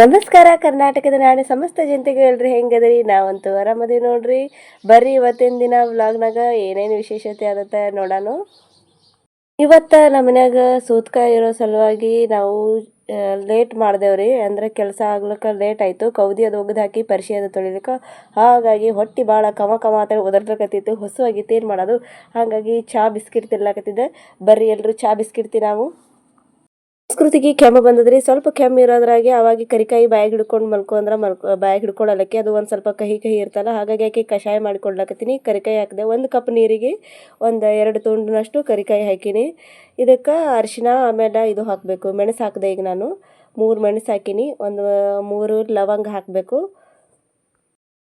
ನಮಸ್ಕಾರ, ಕರ್ನಾಟಕದ ನಾಡಿನ ಸಮಸ್ತ ಜನತೆಗೆ ಹೇಳ್ರಿ, ಹೆಂಗದ್ರಿ? ನಾವಂತೂ ಆರಾಮದೀವಿ ನೋಡ್ರಿ. ಬರ್ರಿ, ಇವತ್ತಿನ ದಿನ ವ್ಲಾಗ್ನಾಗ ಏನೇನು ವಿಶೇಷತೆ ಆದತ್ತ ನೋಡೋಣ ಇವತ್ತು ನಮ್ಮ ಮನ್ಯಾಗ ಸೂತ್ಕಾಯಿ ಇರೋ ಸಲುವಾಗಿ ನಾವು ಲೇಟ್ ಮಾಡ್ದೇವ್ರಿ. ಅಂದ್ರೆ ಕೆಲಸ ಆಗ್ಲಿಕ್ಕೆ ಲೇಟ್ ಆಯಿತು. ಕೌದಿ ಅದು ಒಗ್ದು ಹಾಕಿ ಪರಿಶಿ ಅದು ತೊಳಿಲಿಕ್ಕೆ. ಹಾಗಾಗಿ ಹೊಟ್ಟೆ ಭಾಳ ಕಮ ಕಮ ಅಂತ ಒದರ್ಲಿಕತ್ತಿತ್ತು ಹೊಸವಾಗಿತ್ತು ಏನು ಮಾಡೋದು? ಹಾಗಾಗಿ ಚಹಾ ಬಿಸ್ಕಿಟ್ ತಿನ್ಲಾಕತ್ತಿದ್ದೆ. ಬರ್ರಿ ಎಲ್ಲರೂ ಚಹಾ ಬಿಸ್ಕಿಟ್ ನಾವು ಸಂಸ್ಕೃತಿಗೆ ಕೆಮ್ಮು ಬಂದದ್ರಿ. ಸ್ವಲ್ಪ ಕೆಮ್ಮು ಇರೋದ್ರಾಗೆ ಅವಾಗ ಕರಿಕಾಯಿ ಬಾಯಿಗೆ ಹಿಡ್ಕೊಂಡು ಮಲ್ಕೊಂಡ್ರೆ ಮಲ್ಕೊ, ಬಾಯಿಗೆ ಹಿಡ್ಕೊಳ್ಳಲಕ್ಕೆ ಅದು ಒಂದು ಸ್ವಲ್ಪ ಕಹಿ ಕಹಿ ಇರ್ತಲ್ಲ, ಹಾಗಾಗಿ ಆಕೆ ಕಷಾಯ ಮಾಡಿಕೊಡ್ಲಕತ್ತೀನಿ. ಕರಿಕಾಯಿ ಹಾಕಿದೆ ಒಂದು ಕಪ್ ನೀರಿಗೆ ಒಂದು ಎರಡು ತುಂಡಿನಷ್ಟು ಕರಿಕಾಯಿ ಹಾಕೀನಿ. ಇದಕ್ಕೆ ಅರಿಶಿನ ಆಮೇಲೆ ಇದು ಹಾಕಬೇಕು. ಮೆಣಸು ಹಾಕಿದೆ ಈಗ ನಾನು. ಮೂರು ಮೆಣಸು ಹಾಕೀನಿ. ಒಂದು ಮೂರು ಲವಂಗ ಹಾಕಬೇಕು.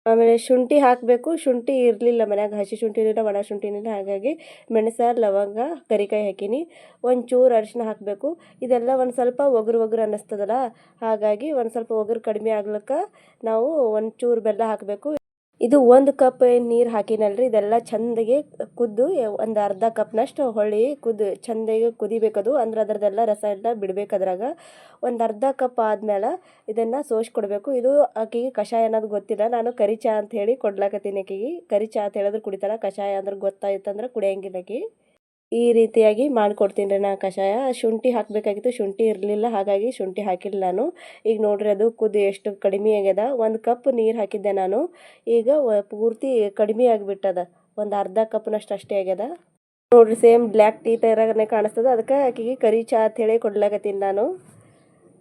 ಆಮೇಲೆ ಶುಂಠಿ ಹಾಕಬೇಕು. ಶುಂಠಿ ಇರಲಿಲ್ಲ ಮನ್ಯಾಗ. ಹಸಿ ಶುಂಠಿ ಇರಲಿಲ್ಲ ಒಣ ಶುಂಠಿ ಇರಲಿಲ್ಲ. ಹಾಗಾಗಿ ಮೆಣಸು, ಲವಂಗ, ಕರಿಕಾಯಿ ಹಾಕೀನಿ. ಒಂಚೂರು ಅರಿಶಿನ ಹಾಕಬೇಕು. ಇದೆಲ್ಲ ಒಂದು ಸ್ವಲ್ಪ ಒಗರು ಒಗರು ಅನ್ನಿಸ್ತದಲ್ಲ? ಹಾಗಾಗಿ ಒಂದು ಸ್ವಲ್ಪ ಒಗರು ಕಡಿಮೆ ಆಗ್ಲಿಕ್ಕೆ ನಾವು ಒಂಚೂರು ಬೆಲ್ಲ ಹಾಕಬೇಕು. ಇದು ಒಂದು ಕಪ್ ನೀರು ಹಾಕಿನಲ್ರಿ, ಇದೆಲ್ಲ ಚಂದಗೆ ಕುದ್ದು, ಒಂದು ಅರ್ಧ ಕಪ್ನಷ್ಟು ಹೊಳ್ಳಿ ಕುದ್ದು, ಚಂದಗೆ ಕುದಿಬೇಕದು. ಅಂದ್ರೆ ಅದರದ್ದೆಲ್ಲ ರಸ ಎಲ್ಲ ಬಿಡ್ಬೇಕು ಅದ್ರಾಗ. ಒಂದು ಅರ್ಧ ಕಪ್ ಆದ್ಮೇಲೆ ಇದನ್ನು ಸೋಸ್ಕೊಡ್ಬೇಕು. ಇದು ಆಕೆಗೆ ಕಷಾಯ ಅನ್ನೋದು ಗೊತ್ತಿಲ್ಲ. ನಾನು ಕರಿ ಚಹಾ ಅಂತ ಹೇಳಿ ಕೊಡ್ಲಾಕತ್ತೀನಿ ಆಕೆಗೆ. ಕರಿ ಚಹಾ ಅಂತ ಹೇಳಿದ್ರೆ ಕುಡಿತಾಳೆ. ಕಷಾಯ ಅಂದ್ರೆ ಗೊತ್ತಾಯ್ತಂದ್ರೆ ಕುಡಿಯಂಗಿಲ್ಲ ಆಕಿ. ಈ ರೀತಿಯಾಗಿ ಮಾಡಿಕೊಡ್ತೀನಿ ರೀ ನಾ ಕಷಾಯ. ಶುಂಠಿ ಹಾಕಬೇಕಾಗಿತ್ತು, ಶುಂಠಿ ಇರಲಿಲ್ಲ, ಹಾಗಾಗಿ ಶುಂಠಿ ಹಾಕಿಲ್ಲ ನಾನು. ಈಗ ನೋಡ್ರಿ ಅದು ಕುದಿ ಎಷ್ಟು ಕಡಿಮೆ ಆಗ್ಯದ. ಒಂದು ಕಪ್ ನೀರು ಹಾಕಿದ್ದೆ ನಾನು. ಈಗ ಪೂರ್ತಿ ಕಡಿಮೆ ಆಗಿಬಿಟ್ಟದ. ಒಂದು ಅರ್ಧ ಕಪ್ನಷ್ಟು ಅಷ್ಟೇ ಆಗ್ಯದ. ನೋಡ್ರಿ ಸೇಮ್ ಬ್ಲ್ಯಾಕ್ ಟೀ ಥರನೇ ಕಾಣಿಸ್ತದ. ಅದಕ್ಕೆ ಆಕೆಗೆ ಕರಿ ಚಹಾ ಅಂತೇಳಿ ಕೊಡ್ಲಾಕತ್ತೀನಿ ನಾನು.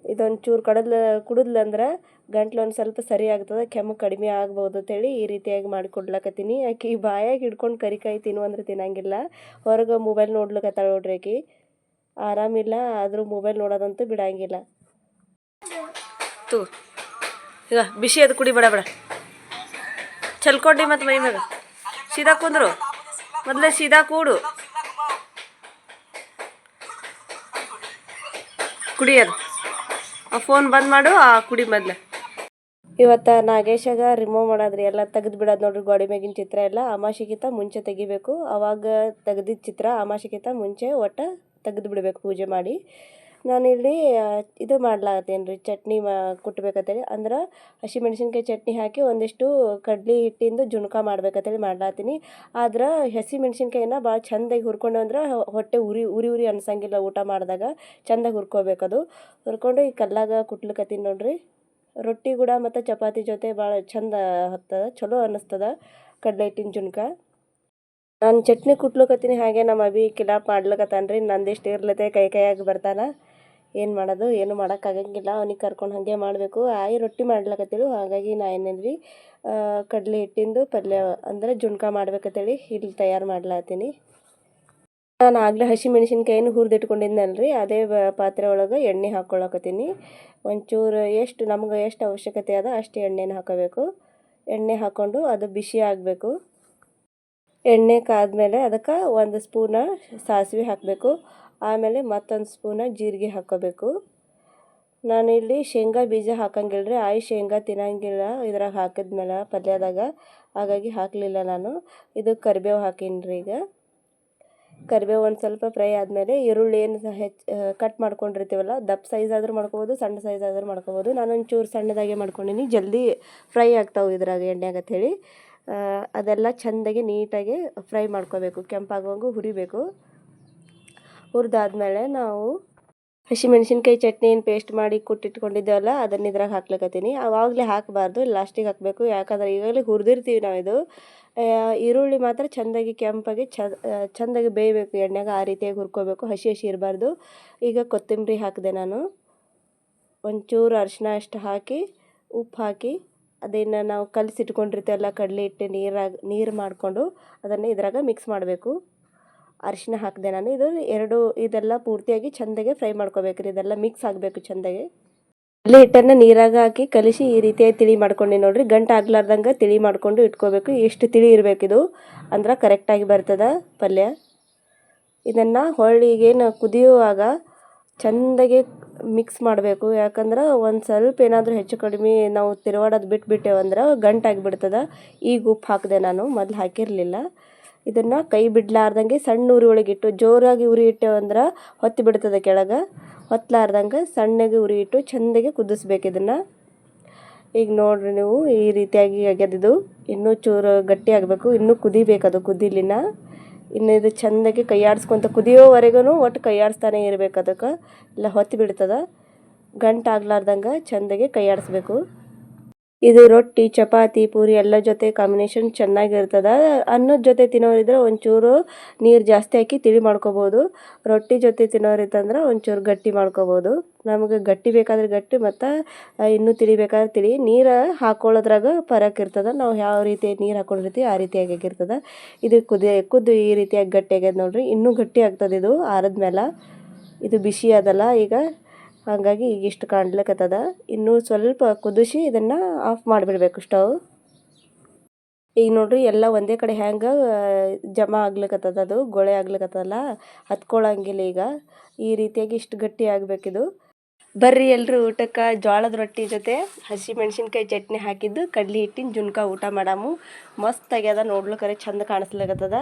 ಇದೊಂದು ಚೂರು ಕಡದ್ಲ, ಕುಡಿದ್ಲಂದ್ರೆ ಗಂಟ್ಲು ಒಂದು ಸ್ವಲ್ಪ ಸರಿ ಆಗ್ತದೆ, ಕೆಮ್ಮು ಕಡಿಮೆ ಆಗ್ಬೋದು ಅಂತೇಳಿ ಈ ರೀತಿಯಾಗಿ ಮಾಡಿಕೊಡ್ಲಕತ್ತೀನಿ. ಆಕೆ ಈ ಬಾಯಾಗಿ ಹಿಡ್ಕೊಂಡು ಕರಿಕಾಯಿ ತಿನ್ನು ಅಂದ್ರೆ ತಿನ್ನಂಗಿಲ್ಲ. ಹೊರಗೆ ಮೊಬೈಲ್ ನೋಡ್ಲಿಕ್ಕತ್ತಾಳ ನೋಡ್ರಿ ಆಕಿ. ಆರಾಮಿಲ್ಲ, ಆದರೂ ಮೊಬೈಲ್ ನೋಡೋದಂತೂ ಬಿಡಂಗಿಲ್ಲ. ತು ಈಗ ಬಿಸಿ ಅದು ಕುಡಿ ಬೇಡ ಬೇಡ. ಚಲ್ಕೊಂಡಿ ಮತ್ತು ಮೈ ಮ್ಯಾಗ. ಸೀದಾ ಕುಂದ್ರು. ಮೊದಲೇ ಸೀದಾ ಕೂಡು. ಕುಡಿಯೋದು ಆ ಫೋನ್ ಬಂದ್ ಮಾಡು, ಆ ಕುಡಿ ಮೊದ್ಲು. ಇವತ್ತು ನಾಗೇಶಾಗ ರಿಮೂವ್ ಮಾಡೋದ್ರಿ, ಎಲ್ಲ ತೆಗೆದು ಬಿಡೋದು ನೋಡ್ರಿ ಗೋಡೆ ಮ್ಯಾಗಿನ ಚಿತ್ರ ಎಲ್ಲ. ಅಮಾಸಿಗಿಂತ ಮುಂಚೆ ತೆಗಿಬೇಕು. ಅವಾಗ ತೆಗೆದಿದ್ದ ಚಿತ್ರ ಅಮಾಸಿಗಿಂತ ಮುಂಚೆ ಒಟ್ಟು ತೆಗೆದು ಬಿಡಬೇಕು ಪೂಜೆ ಮಾಡಿ. ನಾನಿಲ್ಲಿ ಇದು ಮಾಡ್ಲಾಕತ್ತೀನಿ ರೀ ಚಟ್ನಿ ಮಾ ಕುಟ್ಬೇಕತ್ತೇಳಿ ಅಂದ್ರೆ ಹಸಿಮೆಣ್ಸಿನ್ಕಾಯಿ ಚಟ್ನಿ ಹಾಕಿ ಒಂದಿಷ್ಟು ಕಡ್ಲಿ ಹಿಟ್ಟಿಂದು ಜುಣಕ ಮಾಡ್ಬೇಕತ್ತೇಳಿ ಮಾಡ್ಲಾತೀನಿ ಆದ್ರೆ ಹಸಿ ಮೆಣಸಿನ್ಕಾಯಿನ ಭಾಳ ಚಂದಾಗಿ ಹುರ್ಕೊಂಡು ಅಂದ್ರೆ ಹೊಟ್ಟೆ ಉರಿ ಉರಿ ಉರಿ ಅನ್ಸಂಗಿಲ್ಲ ಊಟ ಮಾಡಿದಾಗ. ಚಂದಾಗಿ ಹುರ್ಕೋಬೇಕದು. ಹುರ್ಕೊಂಡು ಈ ಕಲ್ಲಾಗ ಕುಟ್ಲಿಕತ್ತೀನಿ ನೋಡ್ರಿ. ರೊಟ್ಟಿ ಕೂಡ ಮತ್ತು ಚಪಾತಿ ಜೊತೆ ಭಾಳ ಚಂದ ಹತ್ತದ, ಚಲೋ ಅನ್ನಿಸ್ತದ ಕಡಲೆ ಹಿಟ್ಟಿನ ಜುನ್ಕ. ನಾನು ಚಟ್ನಿ ಕುಟ್ಲಕತ್ತೀನಿ, ಹಾಗೆ ನಮ್ಮ ಅಭಿ ಕಿಲಾಪ್ ಮಾಡ್ಲಕತ್ತಾನ್ರಿ ನಂದಿಷ್ಟು ಇರ್ಲತ್ತೆ ಕೈ ಕೈಯಾಗಿ ಬರ್ತಾನ. ಏನು ಮಾಡೋದು, ಏನು ಮಾಡೋಕ್ಕಾಗಂಗಿಲ್ಲ ಅವ್ನಿಗೆ ಕರ್ಕೊಂಡು ಹಾಗೆ ಮಾಡಬೇಕು. ಆಯಿ ರೊಟ್ಟಿ ಮಾಡ್ಲಕತ್ತಿಳು, ಹಾಗಾಗಿ ನಾ ಏನೇನ್ರಿ ಕಡಲೆ ಹಿಟ್ಟಿಂದು ಪಲ್ಯ ಅಂದರೆ ಜುಣ್ಕ ಮಾಡ್ಬೇಕಂತೇಳಿ ಇಲ್ಲಿ ತಯಾರು ಮಾಡ್ಲಾತೀನಿ ನಾನು ಆಗಲೇ ಹಸಿ ಮೆಣಸಿನ್ಕಾಯಿನ ಹುರಿದಿಟ್ಕೊಂಡಿದ್ನಲ್ರಿ. ಅದೇ ಪಾತ್ರೆ ಒಳಗೆ ಎಣ್ಣೆ ಹಾಕ್ಕೊಳಕತ್ತೀನಿ. ಒಂಚೂರು ಎಷ್ಟು, ನಮ್ಗೆ ಎಷ್ಟು ಅವಶ್ಯಕತೆ ಅದ ಅಷ್ಟು ಎಣ್ಣೆನ ಹಾಕೋಬೇಕು. ಎಣ್ಣೆ ಹಾಕ್ಕೊಂಡು ಅದು ಬಿಸಿ ಆಗಬೇಕು. ಎಣ್ಣೆ ಕಾದ್ಮೇಲೆ ಅದಕ್ಕೆ ಒಂದು ಸ್ಪೂನ ಸಾಸಿವೆ ಹಾಕಬೇಕು. ಆಮೇಲೆ ಮತ್ತೊಂದು ಸ್ಪೂನ ಜೀರಿಗೆ ಹಾಕೋಬೇಕು ನಾನು ಇಲ್ಲಿ ಶೇಂಗಾ ಬೀಜ ಹಾಕಂಗಿಲ್ಲ ರೀ ಆಯಿ ಶೇಂಗಾ ತಿನ್ನಂಗಿಲ್ಲ. ಇದ್ರಾಗ ಹಾಕಿದ್ಮೇಲೆ ಪಲ್ಯದಾಗ. ಹಾಗಾಗಿ ಹಾಕಲಿಲ್ಲ ನಾನು. ಇದು ಕರಿಬೇವು ಹಾಕೀನಿ ರೀ ಈಗ. ಕರಿಬೇವು ಒಂದು ಸ್ವಲ್ಪ ಫ್ರೈ ಆದಮೇಲೆ ಈರುಳ್ಳಿ ಏನು ಹೆಚ್ಚು ಕಟ್ ಮಾಡ್ಕೊಂಡಿರ್ತೀವಲ್ಲ, ದಪ್ಪ ಸೈಜ್ ಆದರೂ ಮಾಡ್ಕೋಬೋದು, ಸಣ್ಣ ಸೈಜ್ ಆದರೂ ಮಾಡ್ಕೋಬೋದು. ನಾನು ಒಂಚೂರು ಸಣ್ಣದಾಗೆ ಮಾಡ್ಕೊಂಡಿನಿ. ಜಲ್ದಿ ಫ್ರೈ ಆಗ್ತಾವೆ ಇದ್ರಾಗ ಎಣ್ಣೆಗೆ ಹೇಳಿ ಅದೆಲ್ಲ ಚೆಂದಾಗಿ ನೀಟಾಗಿ ಫ್ರೈ ಮಾಡ್ಕೋಬೇಕು. ಕೆಂಪಾಗುವಂಗೂ ಹುರಿಬೇಕು. ಹುರಿದಾದ್ಮೇಲೆ ನಾವು ಹಸಿಮೆಣ್ಸಿನ್ಕಾಯಿ ಚಟ್ನಿ ಏನು ಪೇಸ್ಟ್ ಮಾಡಿ ಕುಟ್ಟಿಟ್ಕೊಂಡಿದ್ದೇವಲ್ಲ, ಅದನ್ನು ಇದ್ರಾಗ ಹಾಕ್ಲಿಕತ್ತೀನಿ. ಆವಾಗಲೇ ಹಾಕಬಾರ್ದು ಲಾಸ್ಟಿಗೆ ಹಾಕಬೇಕು. ಯಾಕಂದ್ರೆ ಈಗಾಗಲೇ ಹುರಿದಿರ್ತೀವಿ ನಾವು ಇದು ಈರುಳ್ಳಿ ಮಾತ್ರ ಚೆಂದಾಗಿ ಕೆಂಪಾಗಿ ಚೆಂದಾಗಿ ಬೇಯಬೇಕು. ಎಣ್ಣೆಗೆ ಆ ರೀತಿಯಾಗಿ ಹುರ್ಕೋಬೇಕು. ಹಸಿ ಹಸಿ ಇರಬಾರ್ದು. ಈಗ ಕೊತ್ತಂಬರಿ ಹಾಕಿದೆ ನಾನು. ಒಂಚೂರು ಅರಿಶಿನ ಅಷ್ಟು ಹಾಕಿ, ಉಪ್ಪು ಹಾಕಿ ಅದನ್ನು ನಾವು ಕಲಸಿಟ್ಕೊಂಡಿರ್ತೀವಲ್ಲ ಕಡಲೆ ಹಿಟ್ಟು ನೀರಾಗ, ನೀರು ಮಾಡಿಕೊಂಡು, ಅದನ್ನು ಇದ್ರಾಗ ಮಿಕ್ಸ್ ಮಾಡಬೇಕು. ಅರಿಶಿನ ಹಾಕಿದೆ ನಾನು. ಇದು ಎರಡು, ಇದೆಲ್ಲ ಪೂರ್ತಿಯಾಗಿ ಚಂದಗೆ ಫ್ರೈ ಮಾಡ್ಕೋಬೇಕ್ರಿ ಇದೆಲ್ಲ ಮಿಕ್ಸ್ ಆಗಬೇಕು ಚಂದಗೆ. ಅಲ್ಲಿ ಹಿಟ್ಟನ್ನು ನೀರಾಗ ಹಾಕಿ ಕಲಿಸಿ ಈ ರೀತಿಯಾಗಿ ತಿಳಿ ಮಾಡ್ಕೊಂಡು ನೋಡ್ರಿ. ಗಂಟು ಆಗ್ಲಾರ್ದಂಗೆ ತಿಳಿ ಮಾಡಿಕೊಂಡು ಇಟ್ಕೋಬೇಕು. ಎಷ್ಟು ತಿಳಿ ಇರಬೇಕು ಇದು? ಅಂದ್ರೆ ಕರೆಕ್ಟಾಗಿ ಬರ್ತದೆ ಪಲ್ಯ. ಇದನ್ನು ಹೊಳ್ಳಿಗೇನು ಕುದಿಯುವಾಗ ಚೆಂದಾಗಿ ಮಿಕ್ಸ್ ಮಾಡಬೇಕು. ಯಾಕಂದ್ರೆ ಒಂದು ಸ್ವಲ್ಪ ಏನಾದರೂ ಹೆಚ್ಚು ಕಡಿಮೆ ನಾವು ತಿರುವಾಡೋದು ಬಿಟ್ಬಿಟ್ಟೇವಂದ್ರೆ ಗಂಟಾಗಿಬಿಡ್ತದ ಈಗ ಉಪ್ಪು ಹಾಕಿದೆ ನಾನು. ಮೊದಲು ಹಾಕಿರಲಿಲ್ಲ. ಇದನ್ನು ಕೈ ಬಿಡಲಾರ್ದಂಗೆ ಸಣ್ಣ ಉರಿ ಇಟ್ಟು, ಜೋರಾಗಿ ಉರಿ ಇಟ್ಟೇವಂದ್ರೆ ಹೊತ್ತಿ ಬಿಡ್ತದೆ ಕೆಳಗೆ? ಹೊತ್ತಲಾರ್ದಂಗೆ ಸಣ್ಣಗೆ ಉರಿ ಇಟ್ಟು ಚೆಂದಾಗಿ ಕುದಿಸ್ಬೇಕು ಇದನ್ನು. ಈಗ ನೋಡ್ರಿ ನೀವು ಈ ರೀತಿಯಾಗಿ ಆಗ್ಯದಿದು. ಇನ್ನೂ ಚೂರು ಗಟ್ಟಿ ಆಗಬೇಕು. ಇನ್ನೂ ಕುದಿಬೇಕು ಅದು ಕುದಿಲಿನ. ಇನ್ನು ಇದು ಚೆಂದಾಗಿ ಕೈಯಾಡಿಸ್ಕೊಂತ ಕುದಿಯೋವರೆಗೂ ಒಟ್ಟು ಕೈಯಾಡಿಸ್ತಾನೆ ಇರಬೇಕು ಅದಕ್ಕೆ. ಇಲ್ಲ, ಹೊತ್ತಿ ಬಿಡ್ತದೆ. ಗಂಟಾಗ್ಲಾರ್ದಂಗೆ ಚೆಂದಾಗಿ ಕೈಯಾಡಿಸ್ಬೇಕು. ಇದು ರೊಟ್ಟಿ, ಚಪಾತಿ, ಪೂರಿ ಎಲ್ಲ ಜೊತೆ ಕಾಂಬಿನೇಷನ್ ಚೆನ್ನಾಗಿರ್ತದ. ಅನ್ನದ ಜೊತೆ ತಿನ್ನೋರಿದ್ರೆ ಒಂಚೂರು ನೀರು ಜಾಸ್ತಿ ಹಾಕಿ ತಿಳಿ ಮಾಡ್ಕೋಬೋದು. ರೊಟ್ಟಿ ಜೊತೆ ತಿನ್ನೋರಿತ್ತಂದ್ರೆ ಒಂಚೂರು ಗಟ್ಟಿ ಮಾಡ್ಕೋಬೋದು. ನಮಗೆ ಗಟ್ಟಿ ಬೇಕಾದ್ರೆ ಗಟ್ಟಿ ಮತ್ತು ಇನ್ನೂ ತಿಳಿ ಬೇಕಾದ್ರೆ ತಿಳಿ. ನೀರು ಹಾಕೊಳ್ಳೋದ್ರಾಗ ಫರಕ್ ಇರ್ತದೆ. ನಾವು ಯಾವ ರೀತಿ ನೀರು ಹಾಕೊಂಡಿರ್ತೀವಿ ಆ ರೀತಿಯಾಗಿ ಆಗಿರ್ತದೆ. ಇದು ಕುದಿ, ಕುದ್ದು ಈ ರೀತಿಯಾಗಿ ಗಟ್ಟಿ ಆಗ್ಯದ ನೋಡ್ರಿ. ಇನ್ನೂ ಗಟ್ಟಿ ಆಗ್ತದೆ ಇದು ಆರಿದ್ಮೇಲೆ ಇದು ಬಿಸಿ ಅದಲ್ಲ. ಈಗ ಹಾಗಾಗಿ ಈಗ ಇಷ್ಟು ಕಾಣ್ಲಿಕ್ಕತ್ತದ ಇನ್ನೂ ಸ್ವಲ್ಪ ಕುದಿಸಿ ಇದನ್ನು ಆಫ್ ಮಾಡಿಬಿಡ್ಬೇಕು ಸ್ಟವ್ ಈಗ ನೋಡ್ರಿ ಎಲ್ಲ ಒಂದೇ ಕಡೆ ಹ್ಯಾಂಗೆ ಜಮಾ ಆಗ್ಲಿಕ್ಕತ್ತದ ಅದು, ಗೊಳೆ ಆಗ್ಲಿಕ್ಕತ್ತದಲ್ಲ ಹತ್ಕೊಳ್ಳಂಗಿಲ್ಲ ಈಗ. ಈ ರೀತಿಯಾಗಿ ಇಷ್ಟು ಗಟ್ಟಿ ಆಗಬೇಕಿದು. ಬರ್ರಿ ಎಲ್ಲರೂ ಊಟಕ್ಕೆ, ಜೋಳದ ರೊಟ್ಟಿ ಜೊತೆ, ಹಸಿ ಮೆಣಸಿನ್ಕಾಯಿ ಚಟ್ನಿ ಹಾಕಿದ್ದು, ಕಡ್ಲಿ ಹಿಟ್ಟಿನ ಜುನ್ಕ ಊಟ ಮಾಡಾಮು. ಮಸ್ತ್ ಆಗ್ಯದ ನೋಡ್ಲಿಕ್ಕರೆ ಚಂದ ಕಾಣಿಸ್ಲಿಕ್ಕತ್ತದ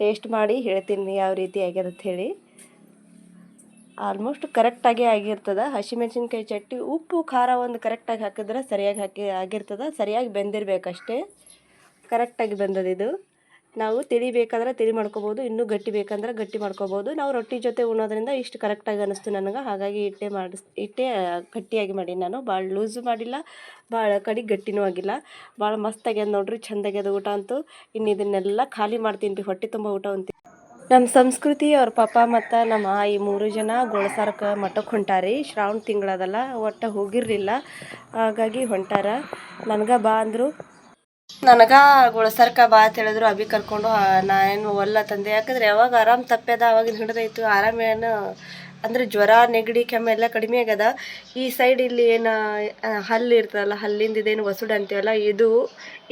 ಟೇಸ್ಟ್ ಮಾಡಿ ಹೇಳ್ತೀನಿ ಯಾವ ರೀತಿ ಆಗ್ಯದ ಹೇಳಿ. ಆಲ್ಮೋಸ್ಟ್ ಕರೆಕ್ಟಾಗಿ ಆಗಿರ್ತದೆ. ಹಸಿಮೆಣ್ಸಿನ್ಕಾಯಿ ಚಟ್ನಿ, ಉಪ್ಪು, ಖಾರ ಒಂದು ಕರೆಕ್ಟಾಗಿ ಹಾಕಿದ್ರೆ ಸರಿಯಾಗಿ ಹಾಕಿ, ಆಗಿರ್ತದೆ. ಸರಿಯಾಗಿ ಬೆಂದಿರಬೇಕಷ್ಟೇ. ಕರೆಕ್ಟಾಗಿ ಬೆಂದದಿದು ನಾವು ತಿಳಿ ಬೇಕಂದ್ರೆ ತಿಳಿ ಮಾಡ್ಕೋಬೋದು, ಇನ್ನೂ ಗಟ್ಟಿ ಬೇಕಂದ್ರೆ ಗಟ್ಟಿ ಮಾಡ್ಕೋಬೋದು. ನಾವು ರೊಟ್ಟಿ ಜೊತೆ ಉಣ್ಣೋದ್ರಿಂದ ಇಷ್ಟು ಕರೆಕ್ಟಾಗಿ ಅನ್ನಿಸ್ತು ನನಗೆ. ಹಾಗಾಗಿ ಇಟ್ಟೆ ಮಾಡಿಸ್ ಇಟ್ಟೆ ಗಟ್ಟಿಯಾಗಿ ಮಾಡಿ ನಾನು. ಭಾಳ ಲೂಸು ಮಾಡಿಲ್ಲ, ಭಾಳ ಕಡೆ ಗಟ್ಟಿನೂ ಆಗಿಲ್ಲ. ಭಾಳ ಮಸ್ತಾಗ್ಯದ ನೋಡ್ರಿ ಚೆಂದಾಗ್ಯದ ಊಟ ಅಂತೂ. ಇನ್ನು ಇದನ್ನೆಲ್ಲ ಖಾಲಿ ಮಾಡ್ತೀನಿ ರೀ, ಹೊಟ್ಟೆ ತುಂಬ ಊಟ ಅಂತೀನಿ ನಮ್ಮ ಸಂಸ್ಕೃತಿ ಅವ್ರ ಪಾಪ ಮತ್ತು ನಮ್ಮ ಈ ಮೂರು ಜನ ಗೋಳಸಾರಕ್ಕೆ ಮಠಕ್ಕೆ ಹೊಂಟಾರಿ. ಶ್ರಾವಣ ತಿಂಗಳದಲ್ಲ, ಒಟ್ಟು ಹೋಗಿರಲಿಲ್ಲ. ಹಾಗಾಗಿ ಹೊಂಟಾರ. ನನಗೆ ಬಾ ಅಂದರು. ನನಗೆ ಗುಳಸರ್ಕ ಬಾ ಅಂತ ಹೇಳಿದ್ರು. ಅಭಿ ಕರ್ಕೊಂಡು ನಾ ಏನು ಒಲ್ಲ ತಂದೆ. ಯಾಕಂದ್ರೆ ಯಾವಾಗ ಆರಾಮ್ ತಪ್ಪ್ಯದ ಅವಾಗಿನ ಹಿಡಿದೈತು ಆರಾಮ ಏನು ಅಂದ್ರೆ ಜ್ವರ, ನೆಗಡಿ ಕೆಮ್ಮೆಲ್ಲ ಕಡಿಮೆ ಆಗ್ಯದ. ಈ ಸೈಡ್ ಇಲ್ಲಿ ಏನು ಹಲ್ಲು ಇರ್ತದಲ್ಲ, ಹಲ್ಲಿಂದ ಇದೇನು ವಸುಡ ಅಂತೀವಲ್ಲ, ಇದು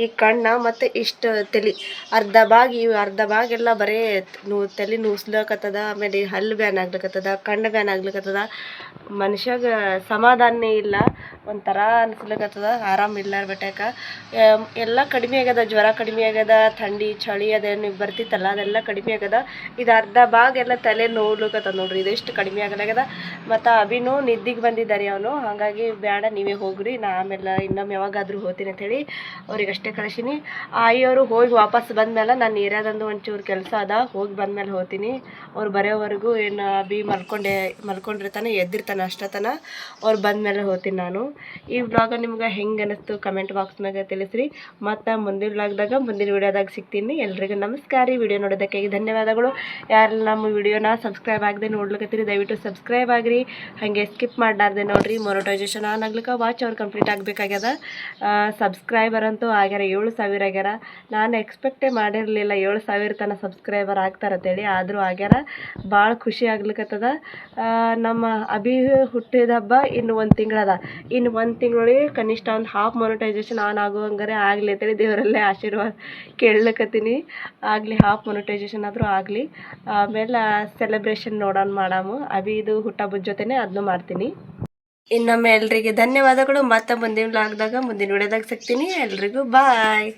ಈ ಕಣ್ಣ ಮತ್ತು ಇಷ್ಟು ತಲೆ. ಅರ್ಧ ಭಾಗ ಇವು ಅರ್ಧ ಭಾಗ ಎಲ್ಲ ಬರೇ ನೂ, ತಲೆ ನೂಸ್ಲಕತ್ತದ, ಆಮೇಲೆ ಹಲ್ಲು ಬ್ಯಾನ್ ಆಗ್ಲಿಕತ್ತದ, ಕಣ್ಣು ಬ್ಯಾನ್ ಆಗ್ಲಿಕತ್ತದ. ಮನುಷ್ಯಾಗ ಸಮಾಧಾನ ಇಲ್ಲ, ಒಂಥರ ಅನ್ಸ್ಲಿಕತ್ತದ, ಆರಾಮ ಇಲ್ಲ ಬಿಟ್ಟಾಕ ಎಲ್ಲ ಕಡಿಮೆ ಆಗ್ಯದ, ಜ್ವರ ಕಡಿಮೆ ಆಗ್ಯದ, ಥಂಡಿ, ಚಳಿ ಅದೇನು ಬರ್ತಿತ್ತಲ್ಲ, ಅದೆಲ್ಲ ಕಡಿಮೆ ಆಗ್ಯದ. ಇದು ಅರ್ಧ ಭಾಗ ಎಲ್ಲ ತಲೆ ನೋಡ್ಲಿಕತ್ತದ ನೋಡ್ರಿ, ಇದೆಷ್ಟು ಕಡಿಮೆ ಆಗಲಾಗ್ಯದ. ಮತ್ತು ಅಭಿನೂ ನಿದ್ದಿಗೆ ಬಂದಿದ್ದಾರೆ ಅವನು. ಹಾಗಾಗಿ ಬೇಡ ನೀವೇ ಹೋಗ್ರಿ. ನಾ ಆಮೇಲೆ ಇನ್ನೊಮ್ಮೆ ಯಾವಾಗಾದರೂ ಹೋಗ್ತೀನಿ ಅಂಥೇಳಿ ಅವ್ರಿಗೆ ಅಷ್ಟೇ ಕಳಿಸೀನಿ ಆಯಿಯವರು ಹೋಗಿ ವಾಪಸ್ ಬಂದಮೇಲೆ ನಾನು ಏರಿಯಾದಂದು ಒಂಚೂರು ಕೆಲಸ ಅದ. ಹೋಗಿ ಬಂದಮೇಲೆ ಹೋಗ್ತೀನಿ. ಅವ್ರು ಬರೋವರೆಗೂ ಏನು ಅಭಿ ಮಲ್ಕೊಂಡೆ, ಮಲ್ಕೊಂಡಿರ್ತಾನೆ, ಎದ್ದಿರ್ತಾನೆ ಅಷ್ಟತನ ಅವ್ರು ಬಂದಮೇಲೆ ಹೋಗ್ತೀನಿ ನಾನು. ಈ ವ್ಲಾಗ ನಿಮ್ಗೆ ಹೆಂಗೆ ಅನ್ನಿಸ್ತು ಕಮೆಂಟ್ ಬಾಕ್ಸ್ನಾಗ ತಿಳಿಸ್ರಿ. ಮತ್ತು ಮುಂದಿನ ವ್ಲಾಗ್ದಾಗ ಮುಂದಿನ ವಿಡಿಯೋದಾಗ ಸಿಗ್ತೀನಿ. ಎಲ್ರಿಗೂ ನಮಸ್ಕಾರ. ಈ ವಿಡಿಯೋ ನೋಡೋದಕ್ಕೆ ಧನ್ಯವಾದಗಳು. ಯಾರು ನಮ್ಮ ವಿಡಿಯೋನ ಸಬ್ಸ್ಕ್ರೈಬ್ ಆಗದೆ ನೋಡ್ಲಿಕ್ಕತ್ತೀರಿ ದಯವಿಟ್ಟು ಸಬ್ಸ್ಕ್ರೈಬ್ ಆಗಿರಿ. ಹಾಗೆ ಸ್ಕಿಪ್ ಮಾಡಲಾರ್ದೆ ನೋಡಿರಿ ಮೊನೋಟೈಸೇಷನ್ ಆನ್ ಆಗ್ಲಿಕ್ಕೆ ವಾಚ್ ಅವ್ರು ಕಂಪ್ಲೀಟ್ ಆಗಬೇಕಾಗ್ಯದ. ಸಬ್ಸ್ಕ್ರೈಬರ್ ಅಂತೂ ಆಗ್ಯಾರ, ಏಳು ಸಾವಿರ ಆಗ್ಯಾರ. ನಾನು ಎಕ್ಸ್ಪೆಕ್ಟೇ ಮಾಡಿರಲಿಲ್ಲ, ಏಳು ಸಾವಿರ ತನಕ ಸಬ್ಸ್ಕ್ರೈಬರ್ ಆಗ್ತಾರಂತೇಳಿ ಆದರೂ ಆಗ್ಯಾರ. ಭಾಳ ಖುಷಿ ಆಗ್ಲಿಕ್ಕತ್ತದ ನಮ್ಮ ಅಭಿ ಹುಟ್ಟಿದ ಹಬ್ಬ ಇನ್ನು ಒಂದು ತಿಂಗಳದ ಇನ್ನು ಒಂದು ತಿಂಗಳೊಳಗೆ ಕನಿಷ್ಠ ಒಂದು ಹಾಫ್ ಮೊನಟೈಸೇಷನ್ ಆನ್ ಆಗೋ ಹಂಗಾರೆ ಆಗಲಿ ಅಂತೇಳಿ ದೇವರಲ್ಲೇ ಆಶೀರ್ವಾದ ಕೇಳಲಿಕ್ಕತ್ತೀನಿ ಆಗಲಿ ಹಾಫ್ ಮೊನಟೈಸೇಷನ್ ಆದರೂ ಆಗಲಿ. ಆಮೇಲೆ ಸೆಲೆಬ್ರೇಷನ್ ನೋಡೋಣ ಮಾಡಾಮು. ಅಭಿದು ಹುಟ್ಟಬ್ಬದ ಜೊತೆನೇ ಅದನ್ನು ಮಾಡ್ತೀನಿ. ಇನ್ನೊಮ್ಮೆ ಎಲ್ರಿಗೆ ಧನ್ಯವಾದಗಳು. ಮತ್ತೆ ಮುಂದಿನ ಲಾಗ್ದಾಗ ಮುಂದಿನ ವಿಡಿಯೋದಾಗ ಸಿಗ್ತೀನಿ. ಎಲ್ರಿಗೂ ಬಾಯ್